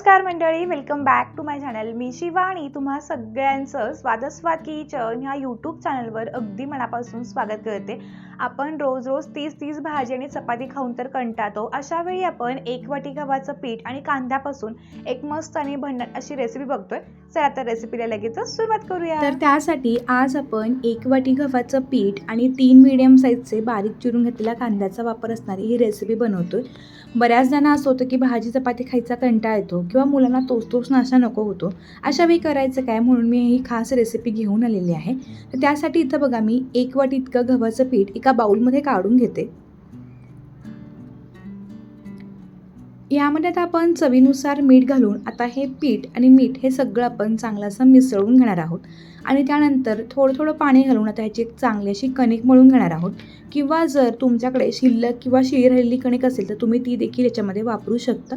नमस्कार मंडळी welcome back to my channel मी शिवाणी तुम्हा सगळ्यांचं स्वादस्वाद किचन ह्या यूट्यूब चॅनलवर अगदी मनापासून स्वागत करते. आपण रोज रोज तीस तीस भाजी आणि चपाती खाऊन तर कंटाळतो. अशा वेळी आपण एक वाटी गव्हाचं पीठ आणि कांद्यापासून एक मस्त आणि भन्नाट अशी रेसिपी बघतोय. चला तर रेसिपीला लगेचच सुरुवात करूया. तर त्यासाठी आज आपण एक वाटी गव्हाचं पीठ आणि तीन मीडियम साईजचे बारीक चिरून घेतलेल्या कांद्याचा वापर असणारी ही रेसिपी बनवतोय. बऱ्याच जणांना असं होतं की भाजी चपाती खायचा कंटाळा येतो किंवा मुलांना तोच तोच नाशा नको होतो. अशा वेळी करायचं काय म्हणून मी ही खास रेसिपी घेऊन आलेली आहे. तर त्यासाठी इथं बघा मी एक वाटी इतकं गव्हाचं पीठ एका बाउलमध्ये काढून घेते. यामध्ये आता आपण चवीनुसार मीठ घालून आता हे पीठ आणि मीठ हे सगळं आपण चांगलं असं मिसळून घेणार आहोत. आणि त्यानंतर थोडं थोडं पाणी घालून आता ह्याची एक चांगली अशी कणिक मळून घेणार आहोत. किंवा जर तुमच्याकडे शिल्लक किंवा शिळी राहिलेली कणिक असेल तर तुम्ही ती देखील याच्यामध्ये वापरू शकता.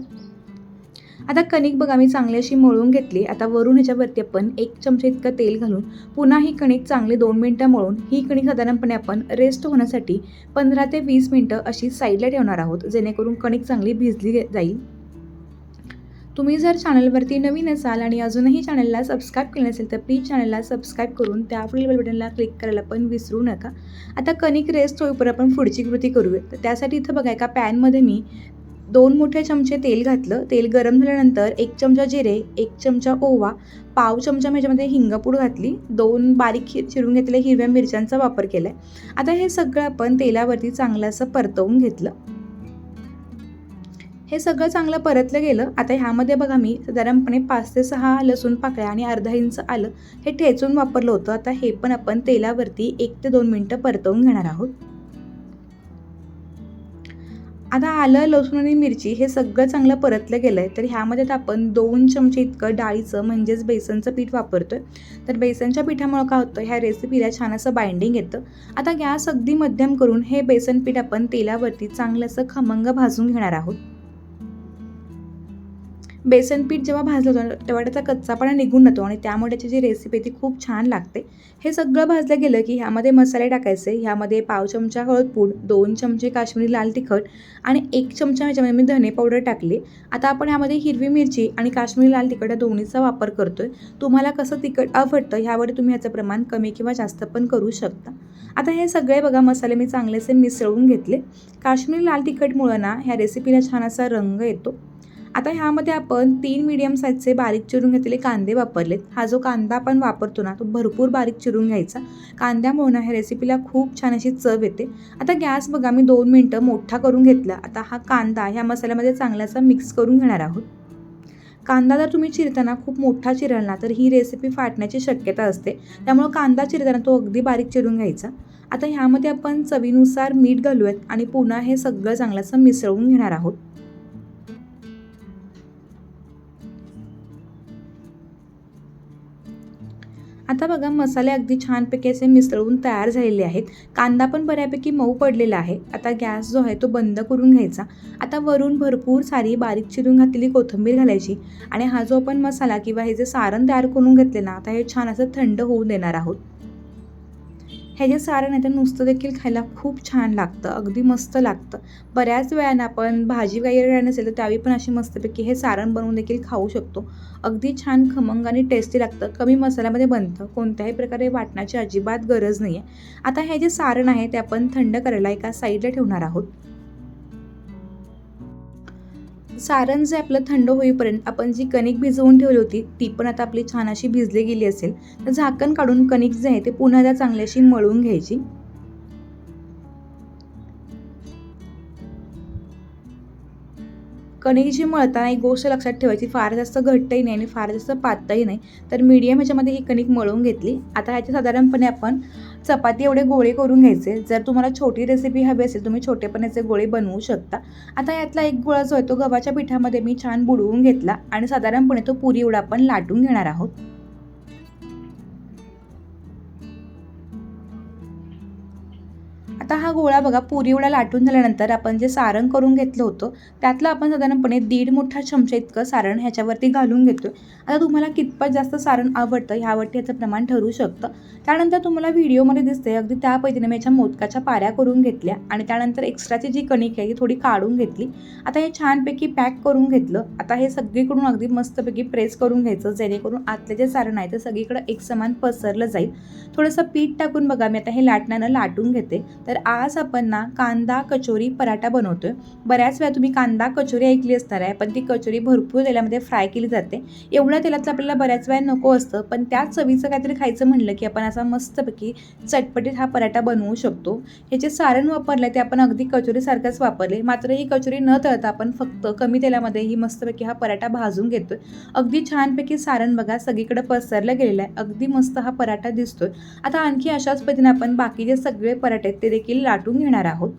आता कणिक बघा मी चांगली अशी मळून घेतली. आता वरून ह्याच्यावरती आपण एक चमचा इतकं तेल घालून पुन्हा ही कणिक चांगली दोन मिनटं मळून ही कणिक साधारणपणे आपण रेस्ट होण्यासाठी पंधरा ते वीस मिनटं अशी साईडला ठेवणार आहोत जेणेकरून कणिक चांगली भिजली जाईल. तुम्ही जर चॅनलवरती नवीन असाल आणि अजूनही चॅनलला सबस्क्राईब केलं नसेल तर प्लीज चॅनलला सबस्क्राईब करून त्यापुढील बेल बटनला क्लिक करायला पण विसरू नका. आता कणिक रेस्ट होईपर्यंत आपण पुढची कृती करूया. तर त्यासाठी इथं बघा एका पॅनमध्ये मी दोन मोठे चमचे तेल घातलं. तेल गरम झाल्यानंतर एक चमचा जिरे एक चमचा ओवा पाव चमचा ह्याच्यामध्ये हिंगपूड घातली. दोन बारीक हि- चिरून घेतलेल्या हिरव्या मिरच्यांचा वापर केला आहे आता हे सगळं आपण तेलावरती चांगलं असं परतवून घेतलं. हे सगळं चांगलं परतलं गेलं. आता ह्यामध्ये बघा मी साधारणपणे पाच ते सहा लसूण पाकळ्या आणि अर्धा इंच आलं हे ठेचून वापरलं होतं. आता हे पण आपण तेलावरती एक ते दोन मिनटं परतवून घेणार आहोत. आता आलं लसूण आणि मिरची हे सगळं चांगलं परतलं गेलं आहे तर ह्यामध्ये आपण दोन चमचे इतकं डाळीचं म्हणजेच बेसनचं पीठ वापरतोय. तर बेसनच्या पिठामुळं काय होतं ह्या रेसिपीला छान असं बाइंडिंग येतं. आता गॅस अगदी मध्यम करून हे बेसन पीठ आपण तेलावरती चांगलं असं खमंग भाजून घेणार आहोत. बेसन पीठ जेव्हा भाजलं होतं तेव्हा त्याचा कच्चापणा निघून जातो आणि त्यामुळे त्याची जी रेसिपी ती खूप छान लागते. हे सगळं भाजलं गेलं की ह्यामध्ये मसाले टाकायचे. ह्यामध्ये पाव चमचा हळदपूड दोन चमचे काश्मीरी लाल तिखट आणि एक चमचा ह्याच्यामध्ये मी धने पावडर टाकली. आता आपण ह्यामध्ये हिरवी मिरची आणि काश्मीरी लाल तिखट या दोन्हीचा वापर करतोय. तुम्हाला कसं तिखट आवडतं ह्यावर तुम्ही ह्याचं प्रमाण कमी किंवा जास्त पण करू शकता. आता हे सगळे बघा मसाले मी चांगलेसे मिसळून घेतले. काश्मीरी लाल तिखटमुळं ना ह्या रेसिपीला छान असा रंग येतो. आता ह्यामध्ये आपण तीन मीडियम साईजचे बारीक चिरून घेतलेले कांदे वापरलेत. हा जो कांदा आपण वापरतो ना तो भरपूर बारीक चिरून घ्यायचा. कांद्यामुळे ना ह्या रेसिपीला खूप छान अशी चव येते. आता गॅस बघा मी दोन मिनटं मोठा करून घेतला. आता हा कांदा ह्या मसाल्यामध्ये चांगलासा मिक्स करून घेणार आहोत. कांदा जर तुम्ही चिरताना खूप मोठा चिरल ना तर ही रेसिपी फाटण्याची शक्यता असते. त्यामुळं कांदा चिरताना तो अगदी बारीक चिरून घ्यायचा. आता ह्यामध्ये आपण चवीनुसार मीठ घालूयात आणि पुन्हा हे सगळं चांगलंसं मिसळून घेणार आहोत. आता बघा मसाले अगदी छानपैकी असे मिसळून तयार झालेले आहेत. कांदा पण बऱ्यापैकी मऊ पडलेला आहे. आता गॅस जो आहे तो बंद करून घ्यायचा. आता वरून भरपूर सारी बारीक चिरून घातलेली कोथिंबीर घालायची. आणि हा जो आपण मसाला किंवा हे जे सारण तयार करून घेतले ना आता हे छान असं थंड होऊ देणार आहोत. हे जे सारण आहे ते नुसतं देखील खायला खूप छान लागतं अगदी मस्त लागतं. बऱ्याच वेळानं आपण भाजी वगैरे नसेल तर त्यावेळी पण अशी मस्तपैकी हे सारण बनवून देखील खाऊ शकतो. अगदी छान खमंग आणि टेस्टी लागतं. कमी मसाल्यामध्ये बनतं. कोणत्याही प्रकारे वाटण्याची अजिबात गरज नाही आहे आता हे जे सारण आहे ते आपण थंड करायला एका साईडला ठेवणार आहोत. सारण जे आपलं थंड होईपर्यंत आपण जी कणिक भिजवून ठेवली होती ती पण आता आपली छान अशी भिजली गेली असेल. तर झाकण काढून कणिक जे आहे ते पुन्हा त्या चांगली अशी मळून घ्यायची. कणिक जी मळताना एक गोष्ट लक्षात ठेवायची फार जास्त घट्टही नाही आणि फार जास्त पातही नाही. तर मीडियम ह्याच्यामध्ये ही कणिक मळून घेतली. आता ह्याच्या साधारणपणे आपण चपाती एवढे गोळे करून घ्यायचे. जर तुम्हाला छोटी रेसिपी हवी असेल तुम्ही छोटेपणाचे गोळे बनवू शकता. आता यातला एक गोळा जो आहे तो गव्हाच्या पिठामध्ये मी छान बुडवून घेतला आणि साधारणपणे तो पुरी एवढा आपण लाटून घेणार आहोत. आता हा गोळा बघा पुरी एवढा लाटून झाल्यानंतर आपण जे सारण करून घेतलं होतं त्यातलं आपण साधारणपणे दीड मोठा चमचा इतकं सारण ह्याच्यावरती घालून घेतो आता तुम्हाला कितपत जास्त सारण आवडतं ह्यावरती याचं प्रमाण ठरू शकतं. त्यानंतर तुम्हाला व्हिडिओमध्ये दिसते अगदी त्या पद्धतीने मी याच्या मोदकाच्या पाऱ्या करून घेतल्या आणि त्यानंतर एक्स्ट्राची जी कणिक आहे ती थोडी काढून घेतली. आता हे छानपैकी पॅक करून घेतलं. आता हे सगळीकडून अगदी मस्तपैकी प्रेस करून घ्यायचं जेणेकरून आतलं जे सारण आहे ते सगळीकडे एकसमान पसरलं जाईल. थोडंसं पीठ टाकून बघा मी आता हे लाटण्यानं लाटून घेते. तर तर आज आपण ना कांदा कचोरी पराठा बनवतो आहे बऱ्याच वेळा तुम्ही कांदा कचोरी ऐकली असणार आहे पण ती कचोरी भरपूर तेलामध्ये फ्राय केली जाते. एवढ्या तेलातलं आपल्याला बऱ्याच वेळा नको असतं पण त्याच चवीचं काहीतरी खायचं म्हणलं की आपण असा मस्तपैकी चटपटीत हा पराठा बनवू शकतो. ह्याचे सारण वापरलं ते आपण अगदी कचोरीसारखंच वापरले मात्र ही कचोरी न तळता आपण फक्त कमी तेलामध्ये ही मस्तपैकी हा पराठा भाजून घेतोय. अगदी छानपैकी सारण बघा सगळीकडे पसरलं गेलेलं आहे. अगदी मस्त हा पराठा दिसतोय. आता आणखी अशाच पद्धतीने आपण बाकीचे सगळे पराठे आहेत ते देखील लाटून घेणार आहोत.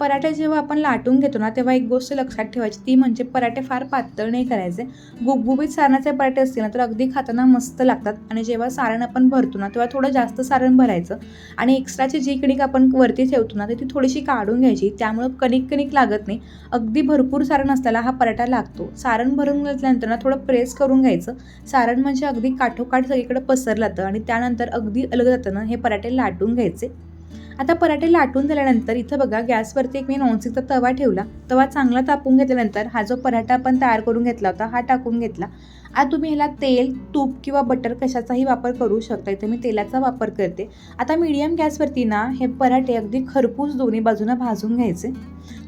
पराठे जेव्हा आपण लाटून घेतो ना तेव्हा एक गोष्ट लक्षात ठेवायची ती म्हणजे पराठे फार पातळ नाही करायचे. गुबगुबीत सारणाचे पराठे असतील ना तर अगदी खाताना मस्त लागतात. आणि जेव्हा सारण आपण भरतो ना तेव्हा थोडं जास्त सारण भरायचं. आणि एक्स्ट्राची जी कणिक आपण वरती ठेवतो ना तर ती थोडीशी काढून घ्यायची. त्यामुळं कणिक कणिक लागत नाही. अगदी भरपूर सारण असताना हा पराठा लागतो. सारण भरून घेतल्यानंतर ना थोडं प्रेस करून घ्यायचं. सारण म्हणजे अगदी काठोकाठ सगळीकडे पसरलं जातं. आणि त्यानंतर अगदी अलग जाताना हे पराठे लाटून घ्यायचे. आता पराठे लाटून झाल्यानंतर इथं बघा गॅसवरती एक मी नॉनस्टिकचा तवा ठेवला. तवा चांगला तापून घेतल्यानंतर हा जो पराठा आपण तयार करून घेतला होता हा टाकून घेतला. आता तुम्ही ह्याला तेल तूप किंवा बटर कशाचाही वापर करू शकता इथे मी तेलाचा वापर करते. आता मीडियम गॅसवरती ना हे पराठे अगदी खरपूस दोन्ही बाजूनं भाजून घ्यायचे.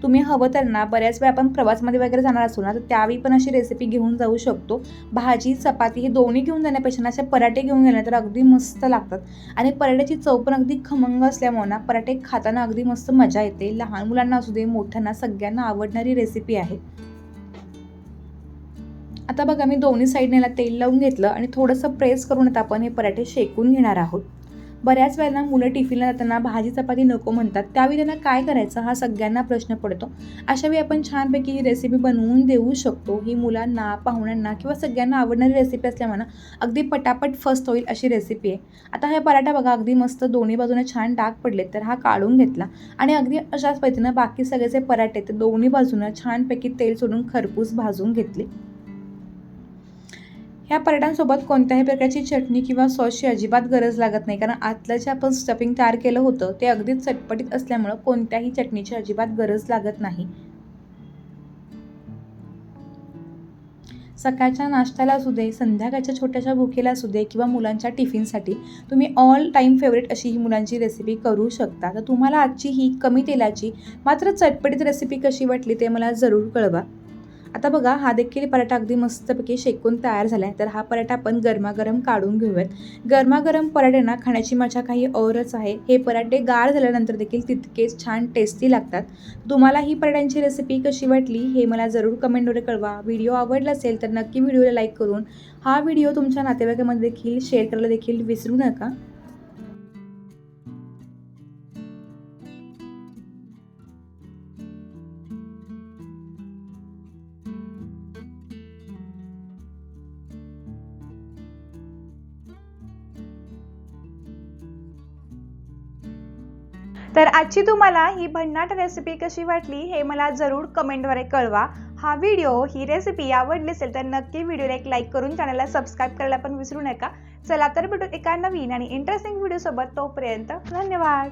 तुम्ही हवं तर ना बऱ्याच वेळा आपण प्रवासमध्ये वगैरे जाणार असू ना तर त्यावेळी पण अशी रेसिपी घेऊन जाऊ शकतो. भाजी चपाती हे दोन्ही घेऊन जाण्यापेक्षा ना असे पराठे घेऊन गेले तर अगदी मस्त लागतात. आणि पराठ्याची चव पण अगदी खमंग असल्यामुळे ना पराठे खाताना अगदी मस्त मजा येते. लहान मुलांना असू दे मोठ्यांना सगळ्यांना आवडणारी रेसिपी आहे. आता बघा मी दोन्ही साईडने याला तेल लावून घेतलं आणि थोडंसं प्रेस करून आता आपण हे पराठे शेकून घेणार आहोत. बऱ्याच वेळेला मुलं टिफिनला जाताना भाजी चपाती नको म्हणतात. त्यावेळी त्यांना काय करायचं हा सगळ्यांना प्रश्न पडतो. अशावेळी आपण छानपैकी ही रेसिपी बनवून देऊ शकतो. ही मुलांना पाहुण्यांना किंवा सगळ्यांना आवडणारी रेसिपी असल्यामुळे अगदी पटापट फस्ट होईल अशी रेसिपी आहे. आता हा पराठा बघा अगदी मस्त दोन्ही बाजूने छान डाग पडले तर हा काढून घेतला. आणि अगदी अशाच पद्धतीनं बाकी सगळेचे पराठे ते दोन्ही बाजूनं छानपैकी तेल सोडून खरपूस भाजून घेतले. ह्या पराठ्यांसोबत कोणत्याही प्रकारची चटणी किंवा सॉसची अजिबात गरज लागत नाही. कारण आतलं जे आपण स्टफिंग तयार केलं होतं ते अगदीच चटपटीत असल्यामुळं कोणत्याही चटणीची अजिबात गरज लागत नाही. सकाळच्या नाश्त्याला असू दे संध्याकाळच्या छोट्याशा भुकेला असू दे किंवा मुलांच्या टिफिनसाठी तुम्ही ऑल टाईम फेवरेट अशी ही मुलांची रेसिपी करू शकता. तर तुम्हाला आजची ही कमी तेलाची मात्र चटपटीत रेसिपी कशी वाटली ते मला जरूर कळवा. आता बघा हा देखील पराठा अगदी मस्तपैकी शेकून तयार झाला आहे तर हा पराठा आपण गरमागरम काढून घेऊयात. गरमागरम पराठ्यांना खाण्याची मजा काही औरच आहे. हे पराठे गार झाल्यानंतर देखील तितकेच छान टेस्टी लागतात. तुम्हाला ही पराठ्यांची रेसिपी कशी वाटली हे मला जरूर कमेंटद्वारे कळवा. व्हिडिओ आवडला असेल तर नक्की व्हिडिओला लाईक करून हा व्हिडिओ तुमच्या नातेवाईकांमध्ये देखील शेअर करायला देखील विसरू नका. तर आजची तुम्हाला ही भन्नाट रेसिपी कशी वाटली हे मला जरूर कमेंटद्वारे कळवा. हा व्हिडिओ ही रेसिपी आवडली असेल तर नक्की व्हिडिओला एक लाईक करून चॅनलला सबस्क्राईब करायला पण विसरू नका. चला तर भेटू एका नवीन आणि इंटरेस्टिंग व्हिडिओसोबत तोपर्यंत धन्यवाद.